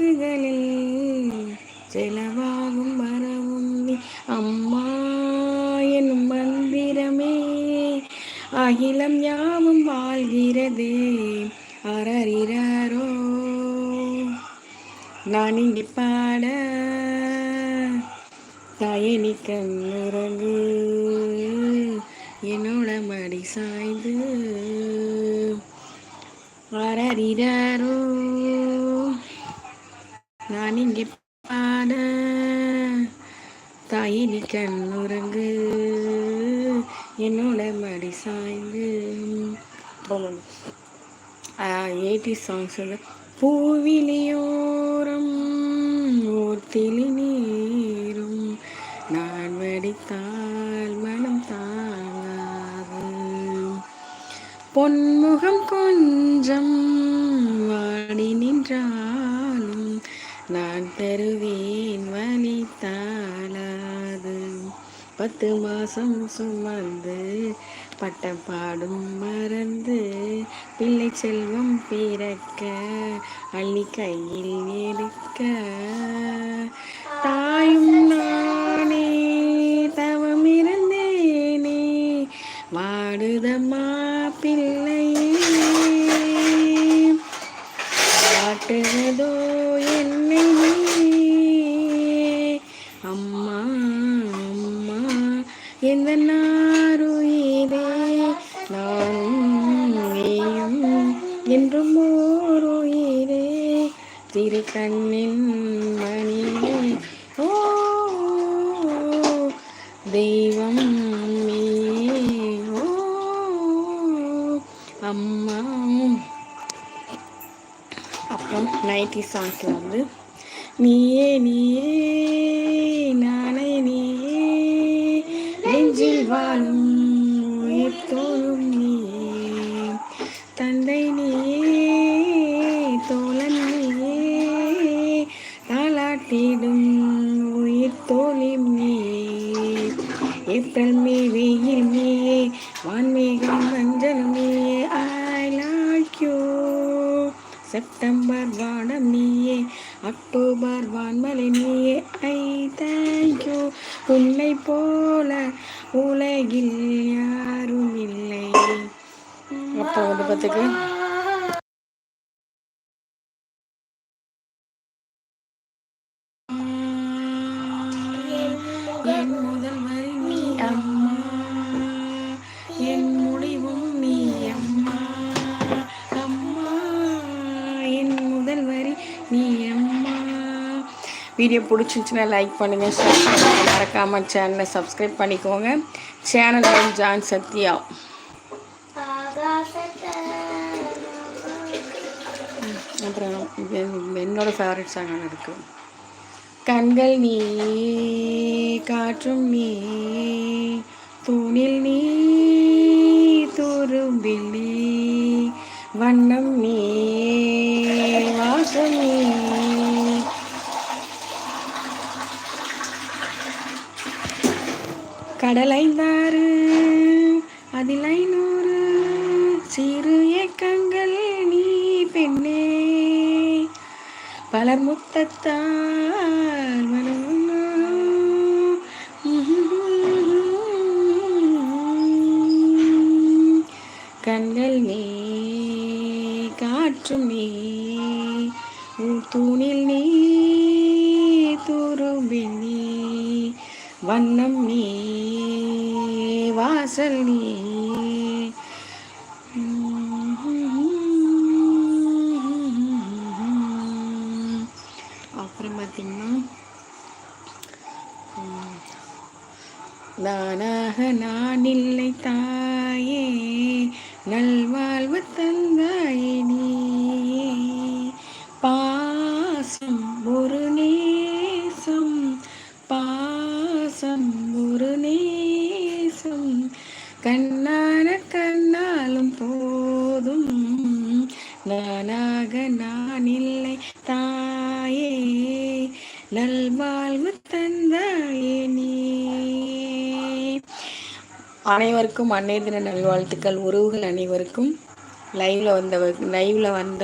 வாக்குகளில் செலவாகும் வரவும் நீ. அம்மா எனும் மந்திரமே. அகிலம் யாவும் வாழ்கிறதே. அரறிரோ நான் இங்கே பாட தாயனி கண்ணுறங்கு என்னோட மடி சாய்ந்து. அரறிரோ நான் இங்கே பாட தாயினி கண்ணுறங்கு என்னோட மடி சாய்ந்து. எயிட்டி சாங்ஸ் வந்து பூவிலியோரம் ஓர்த்திலி நீரும் நான் வடித்தால் மனம் தாங்காது. பொன்முகம் கொஞ்சம் வாடி நின்றாலும் நான் தருவேன் தாளாது பத்து மாதம் சுமந்து பட்டம் பாடும் மறந்து பிள்ளை செல்வம் பிறக்க அள்ளி கையில் எடுக்க. தாயும் நானே தவம் இருந்தேனே வாடுதம்மா பிள்ளையே. காட்டுவதோ என்றும் ஓருயிரே திரு கண்ணின் மணியே ஓ தெய்வம் ஓ அம்மா அப்புறம் நைட்டி சாங்ஸில் வந்து நீயே நீயே நானே நீயே. நெஞ்சில் வாழும் உயிர் நீயே ஏப்ரல் மே வெயில் நீயே வான்மேகம் மஞ்சள் நீயே ஐ லைக் யூ செப்டம்பர் வானம் நீயே அக்டோபர் வான்மலை நீயே ஐ தேங்க்யூ உன்னை போல உலகில் யாரும் இல்லை. அப்போ வந்து பார்த்துக்கு. வீடியோ பிடிச்சிருந்துச்சுன்னா லைக் பண்ணுங்கள் ஷேர் பண்ணுங்கள் மறக்காமல் சேனலை சப்ஸ்கிரைப் பண்ணிக்கோங்க. Channel name John Sathya. அப்புறம் என்னோடய என்னோட ஃபேவரட் சாங் இருக்கு. கண்கள் நீ காற்றும் நீ தூணில் நீ தூரும் வண்ணம் நீ வாசம் நீ கடலைந்தாறு அதில் ஐநூறு. சிறு ஏக்கங்கள் நீ பெண்ணே. பலர் முத்தத்தார் மனம் கண்கள் நீ காற்றும் நீ தூணில் நீ துரும்பில் நீ வண்ணம் நீ. வாசல் அப்புறம் பார்த்தீங்கன்னா உம், நானாக நான் இல்லை தாயே நல்வாழ்வு தந்தாயே நீயே. பாசம் ஒரு நீ அனைவருக்கும் அன்னைய தின நல்வாழ்த்துக்கள். உறவுகள் அனைவருக்கும். லைவ்ல வந்த லைவ்ல வந்த